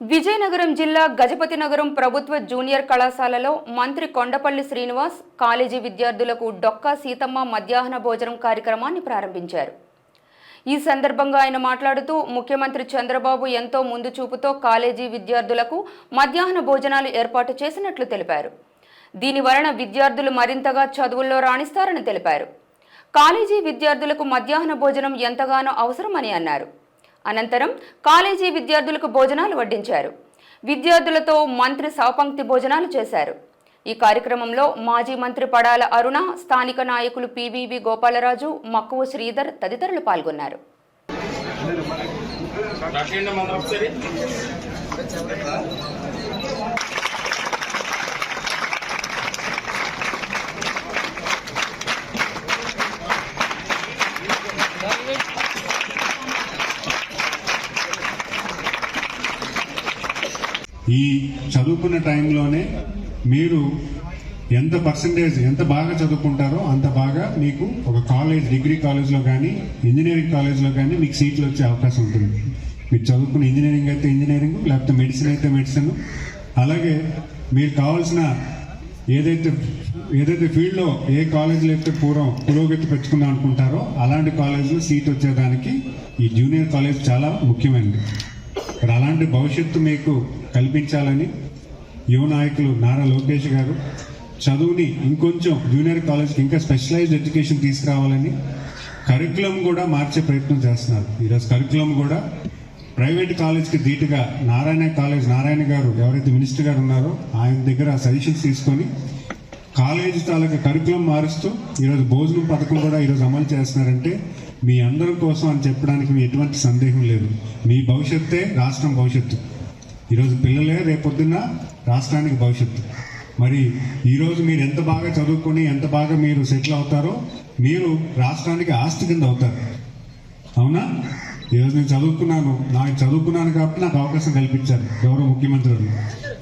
విజయనగరం జిల్లా గజపతి నగరం ప్రభుత్వ జూనియర్ కళాశాలలో మంత్రి కొండపల్లి శ్రీనివాస్ కాలేజీ విద్యార్థులకు డొక్కా సీతమ్మ మధ్యాహ్న భోజనం కార్యక్రమాన్ని ప్రారంభించారు. ఈ సందర్భంగా ఆయన మాట్లాడుతూ ముఖ్యమంత్రి చంద్రబాబు ఎంతో ముందు చూపుతో కాలేజీ విద్యార్థులకు మధ్యాహ్న భోజనాలు ఏర్పాటు చేసినట్లు తెలిపారు. దీని వలన విద్యార్థులు మరింతగా చదువుల్లో రాణిస్తారని తెలిపారు. కాలేజీ విద్యార్థులకు మధ్యాహ్న భోజనం ఎంతగానో అవసరమని అన్నారు. అనంతరం కాలేజీ విద్యార్థులకు భోజనాలు వడ్డించారు. విద్యార్థులతో మంత్రి సవపంక్తి భోజనాలు చేశారు. ఈ కార్యక్రమంలో మాజీ మంత్రి పడాల అరుణ స్థానిక నాయకులు పివివి గోపాలరాజు మక్కువ శ్రీధర్ తదితరులు పాల్గొన్నారు. ఈ చదువుకున్న టైంలోనే మీరు ఎంత పర్సంటేజ్ ఎంత బాగా చదువుకుంటారో అంత బాగా మీకు ఒక కాలేజ్ డిగ్రీ కాలేజ్లో కానీ ఇంజనీరింగ్ కాలేజ్లో కానీ మీకు సీట్లు వచ్చే అవకాశం ఉంటుంది. మీరు చదువుకున్న ఇంజనీరింగ్ అయితే ఇంజనీరింగ్ లేకపోతే మెడిసిన్ అయితే మెడిసిన్. అలాగే మీరు కావాల్సిన ఏదైతే ఏదైతే ఫీల్డ్లో ఏ కాలేజీలో అయితే పూర్వం పురోగతి పెంచుకుందాం అనుకుంటారో అలాంటి కాలేజీలో సీట్ వచ్చేదానికి ఈ జూనియర్ కాలేజ్ చాలా ముఖ్యమైనది. మరి అలాంటి భవిష్యత్తు మీకు కల్పించాలని యువ నాయకులు నారా లోకేష్ గారు చదువుని ఇంకొంచెం జూనియర్ కాలేజ్కి ఇంకా స్పెషలైజ్డ్ ఎడ్యుకేషన్ తీసుకురావాలని కరికులం కూడా మార్చే ప్రయత్నం చేస్తున్నారు. ఈరోజు కరికులం కూడా ప్రైవేట్ కాలేజ్కి ధీటుగా నారాయణ కాలేజ్ నారాయణ గారు ఎవరైతే మినిస్టర్ గారు ఉన్నారో ఆయన దగ్గర సజెషన్స్ తీసుకొని కాలేజీ తాలూకా కరికులం మారుస్తూ ఈరోజు భోజనం పథకం కూడా ఈరోజు అమలు చేస్తున్నారంటే మీ అందరి కోసం అని చెప్పడానికి ఎటువంటి సందేహం లేదు. మీ భవిష్యత్తే రాష్ట్రం భవిష్యత్తు. ఈరోజు పిల్లలే రేపొద్దున్న రాష్ట్రానికి భవిష్యత్తు. మరి ఈరోజు మీరు ఎంత బాగా చదువుకొని ఎంత బాగా మీరు సెటిల్ అవుతారో మీరు రాష్ట్రానికి ఆస్తి కింద అవుతారు. అవునా? ఈరోజు నేను చదువుకున్నాను. నాకు చదువుకున్నాను కాబట్టి నాకు అవకాశం కల్పించారు గౌరవ ముఖ్యమంత్రి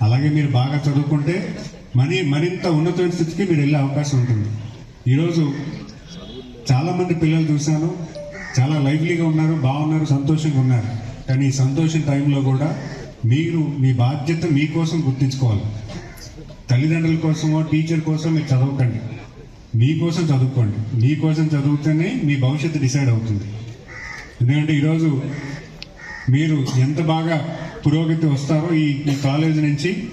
అలాగే మీరు బాగా చదువుకుంటే మరి మరింత ఉన్నతమైన స్థితికి మీరు వెళ్ళే అవకాశం ఉంటుంది. ఈరోజు చాలామంది పిల్లలు చూశాను. చాలా లైవ్లీగా ఉన్నారు బాగున్నారు సంతోషంగా ఉన్నారు. కానీ ఈ సంతోషం టైంలో కూడా మీరు మీ బాధ్యత మీకోసం గుర్తించుకోవాలి. తల్లిదండ్రుల కోసమో టీచర్ కోసం మీరు చదవకండి. మీకోసం చదువుకోండి. మీకోసం చదివితేనే మీ భవిష్యత్తు డిసైడ్ అవుతుంది. ఎందుకంటే ఈరోజు మీరు ఎంత బాగా పురోగతి వస్తారో ఈ ఈ కాలేజ్ నుంచి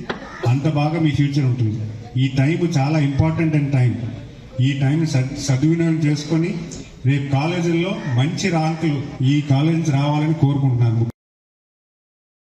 అంత బాగా మీ ఫ్యూచర్ ఉంటుంది. ఈ టైం చాలా ఇంపార్టెంట్ అండ్ టైం ఈ టైం సద్వినియోగం చేసుకొని రేపు కాలేజీల్లో మంచి ర్యాంకులు ఈ కాలేజీ రావాలని కోరుకుంటున్నాను.